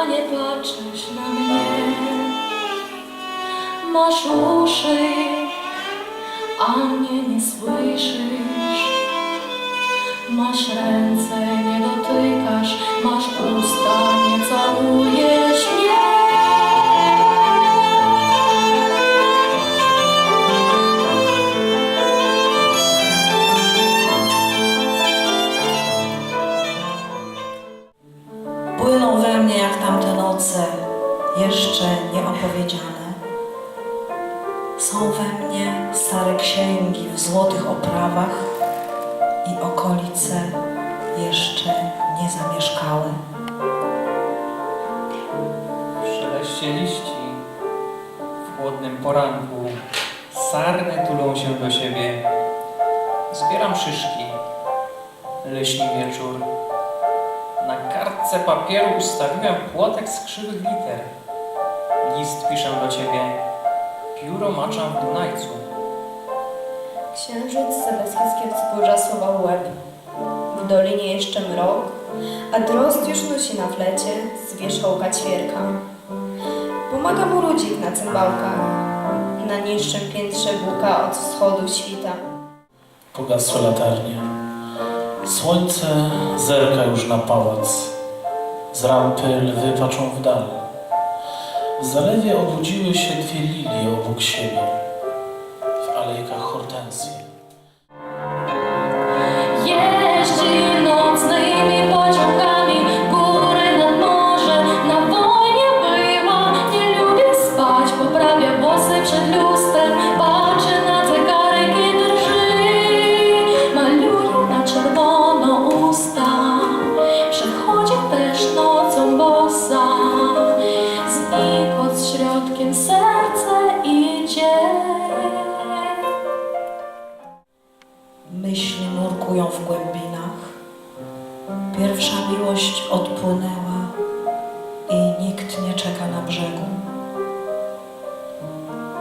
a nie patrzysz na mnie. Masz uszy, a mnie nie słyszysz. Masz ręce, nie dotykasz, masz usta, nie całujesz Szeleście liści, w chłodnym poranku, sarny tulą się do siebie. Zbieram szyszki, leśni wieczór. Na kartce papieru ustawiłem płotek z krzywych liter. List piszę do ciebie, pióro maczam w Dunajcu. Księżyc z Beskidzkiego wzgórza słował łeb. W dolinie jeszcze mrok, a drozd już nosi na flecie z wierzchołka ćwierka. Pomaga mu ludzik na cymbałkach. Na niższym piętrze buka od wschodu świta. Pogasły latarnie. Słońce zerka już na pałac. Z rampy lwy patrzą w dal. W zalewie obudziły się dwie lilie obok siebie. W alejkach hortensje.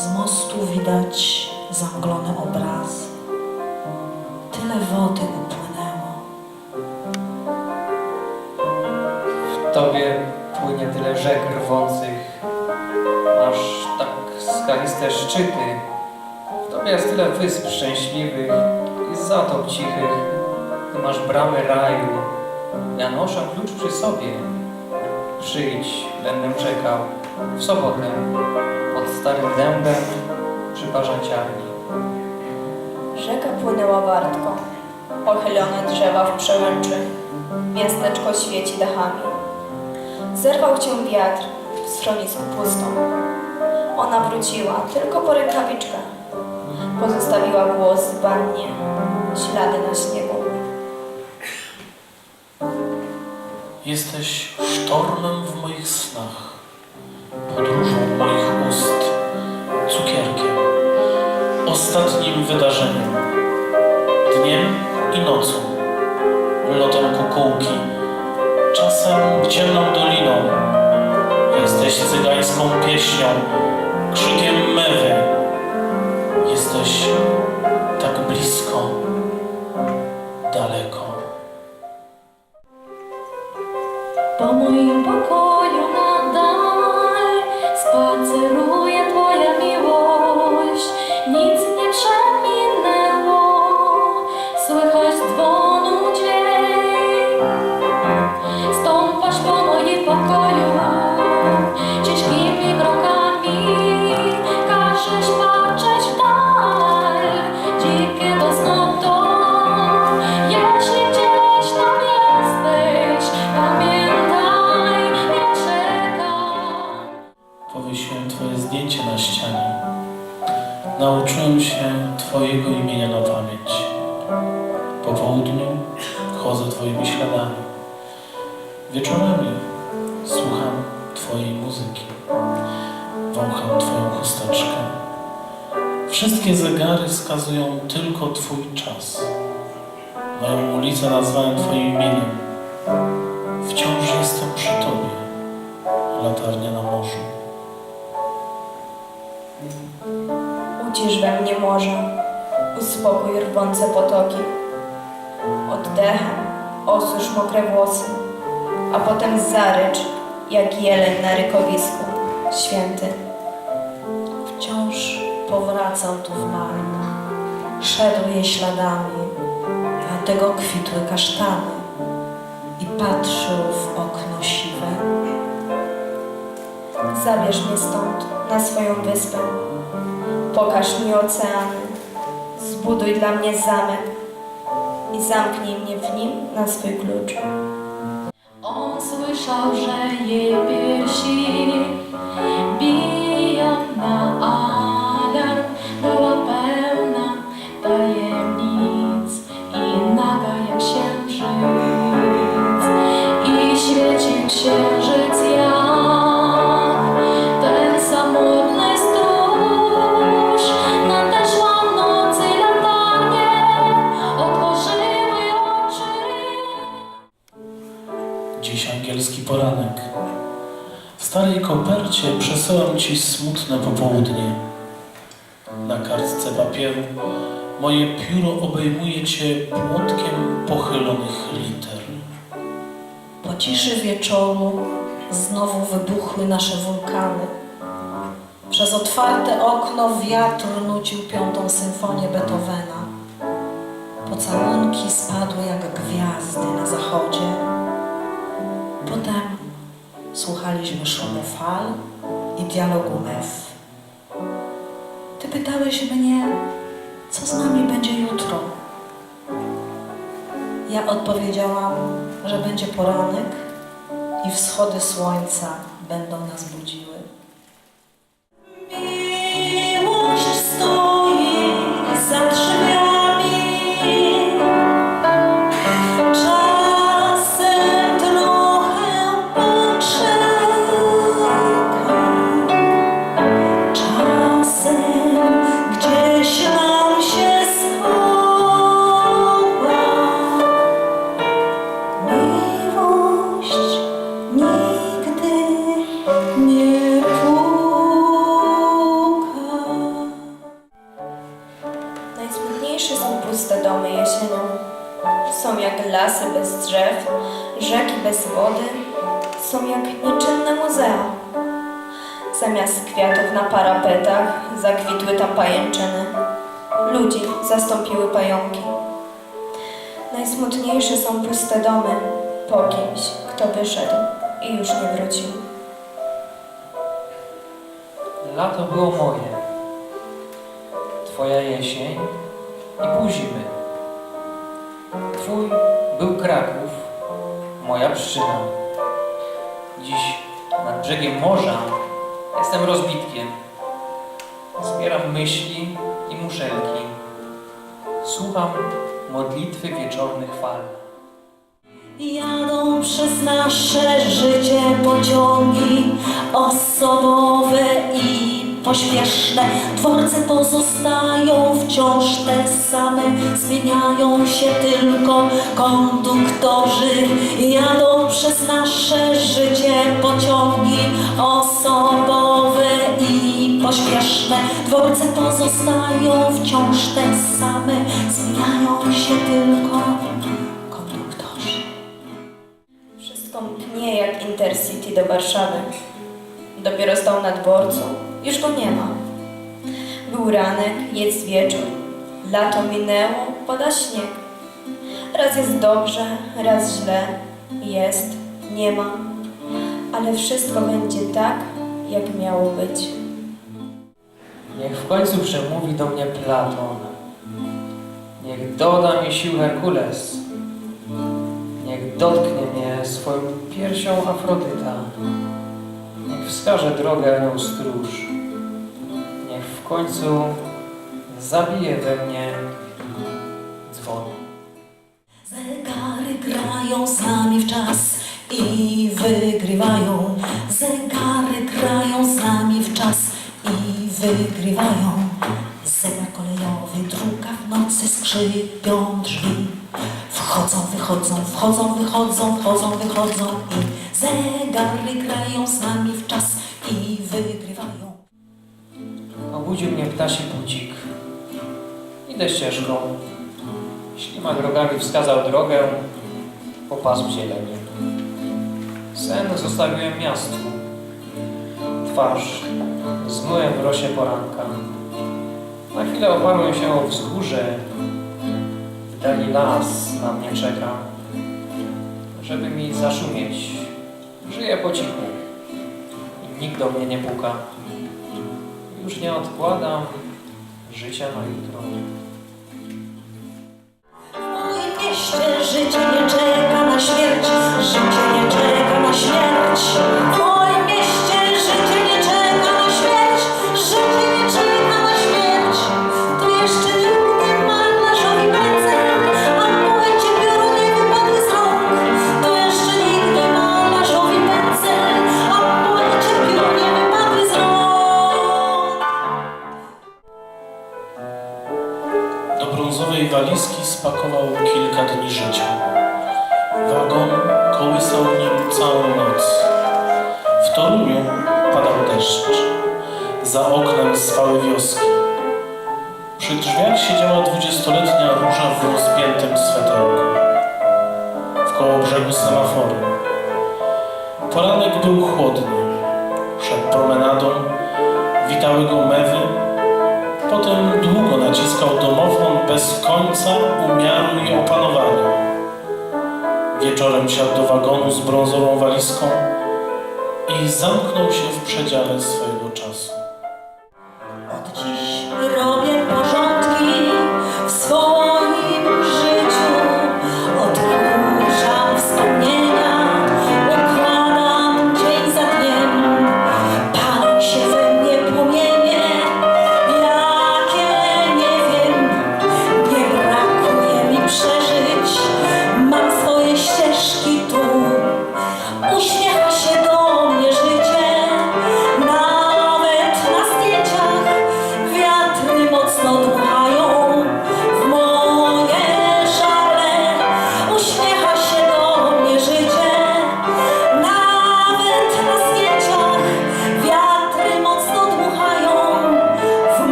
Z mostu widać zamglony obraz. Tyle wody upłynęło. W tobie płynie tyle rzek rwących. Masz tak skaliste szczyty. W tobie jest tyle wysp szczęśliwych i zatok cichych. Ty masz bramy raju. Ja noszę klucz przy sobie. Przyjdź, będę czekał w sobotę starym dębem przy parzaciarni. Rzeka płynęła wartko. Pochylone drzewa w przełęczy. Miasteczko świeci dachami. Zerwał cię wiatr w schronisku pustą. Ona wróciła tylko po rękawiczkę. Pozostawiła głos w wannie, ślady na śniegu. Jesteś sztormem w moich snach, podróżą moich ostatnim wydarzeniem, dniem i nocą, lotem kukułki, czasem ciemną doliną. Jesteś cygańską pieśnią, krzykiem mewy. Jesteś Powiesiłem Twoje zdjęcie na ścianie. Nauczyłem się Twojego imienia na pamięć. Po południu chodzę Twoimi śladami. Wieczorami słucham Twojej muzyki. Wącham Twoją chusteczkę. Wszystkie zegary wskazują tylko Twój czas. Moją ulicę nazwałem Twoim imieniem. Wciąż jestem przy Tobie. Latarnia na morzu. Ucisz we mnie morze, uspokój rwące potoki. Oddechem osusz mokre włosy, a potem zarycz, jak jeleń na rykowisku. Święty. Wciąż powracał tu w maj. Szedł jej śladami, dlatego kwitły kasztany i patrzył w okno siwe. Zabierz mnie stąd, na swoją wyspę. Pokaż mi oceany. Zbuduj dla mnie zamek i zamknij mnie w nim na swój klucz. On słyszał, że jej piersi kopercie przesyłam ci smutne popołudnie. Na kartce papieru moje pióro obejmuje cię płotkiem pochylonych liter. Po ciszy wieczoru znowu wybuchły nasze wulkany. Przez otwarte okno wiatr nucił piątą symfonię Beethovena. Pocałunki spadły jak gwiazdy na zachodzie. Potem słuchaliśmy szumu fal i dialogu mew. Ty pytałeś mnie, co z nami będzie jutro. Ja odpowiedziałam, że będzie poranek i wschody słońca będą nas budziły. Są jak lasy bez drzew, rzeki bez wody, są jak nieczynne muzea. Zamiast kwiatów na parapetach zakwitły tam pajęczyny. Ludzi zastąpiły pająki. Najsmutniejsze są puste domy po kimś, kto wyszedł i już nie wrócił. Lato było moje, twoja jesień i pół zimy. Twój był Kraków, moja pszczyna. Dziś nad brzegiem morza jestem rozbitkiem. Zbieram myśli i muszelki. Słucham modlitwy wieczornych fal. Jadą przez nasze życie pociągi osobowe i pośpieszne. Dworce pozostają wciąż te same, zmieniają się tylko konduktorzy. Jadą przez nasze życie pociągi osobowe i pośpieszne. Dworce pozostają wciąż te same, zmieniają się tylko konduktorzy. Wszystko mknie jak Intercity do Warszawy. Dopiero stał na dworcu, już go nie ma. Był ranek, jest wieczór. Lato minęło, pada śnieg. Raz jest dobrze, raz źle. Jest, nie ma. Ale wszystko będzie tak, jak miało być. Niech w końcu przemówi do mnie Platon. Niech doda mi sił Herkules. Niech dotknie mnie swoją piersią Afrodyta. Wskaże drogę anioł stróż. Niech w końcu zabije we mnie dzwon. Zegary grają z nami w czas i wygrywają. Zegary grają z nami w czas i wygrywają. Zegar kolejowy druga w nocy skrzypią drzwi. Wchodzą, wychodzą, wchodzą, wychodzą, wchodzą, wychodzą i zegary grają z nami w czas i wygrywają. Obudził mnie ptasi budzik. Idę ścieżką. Ślimak drogami wskazał drogę po pas w zieleni. Sen zostawiłem miastu. Twarz zmyłem w rosie poranka. Na chwilę oparłem się o wzgórze. W dali las na mnie czeka, żeby mi zaszumieć. Żyję po cichu nikt do mnie nie puka. Już nie odkładam życia na jutro. Mieście życie nie czeka na śmierć, Wagon kołysał nim całą noc. W Toruniu padał deszcz. Za oknem swały wioski. Przy drzwiach siedziała dwudziestoletnia róża w rozpiętym sweterku. W koło brzegu semaforu. Poranek był chłodny. Przed promenadą witały go mewy, Potem długo naciskał domofon bez końca, umiaru i opanowania. Wieczorem siadł do wagonu z brązową walizką i zamknął się w przedziale swojego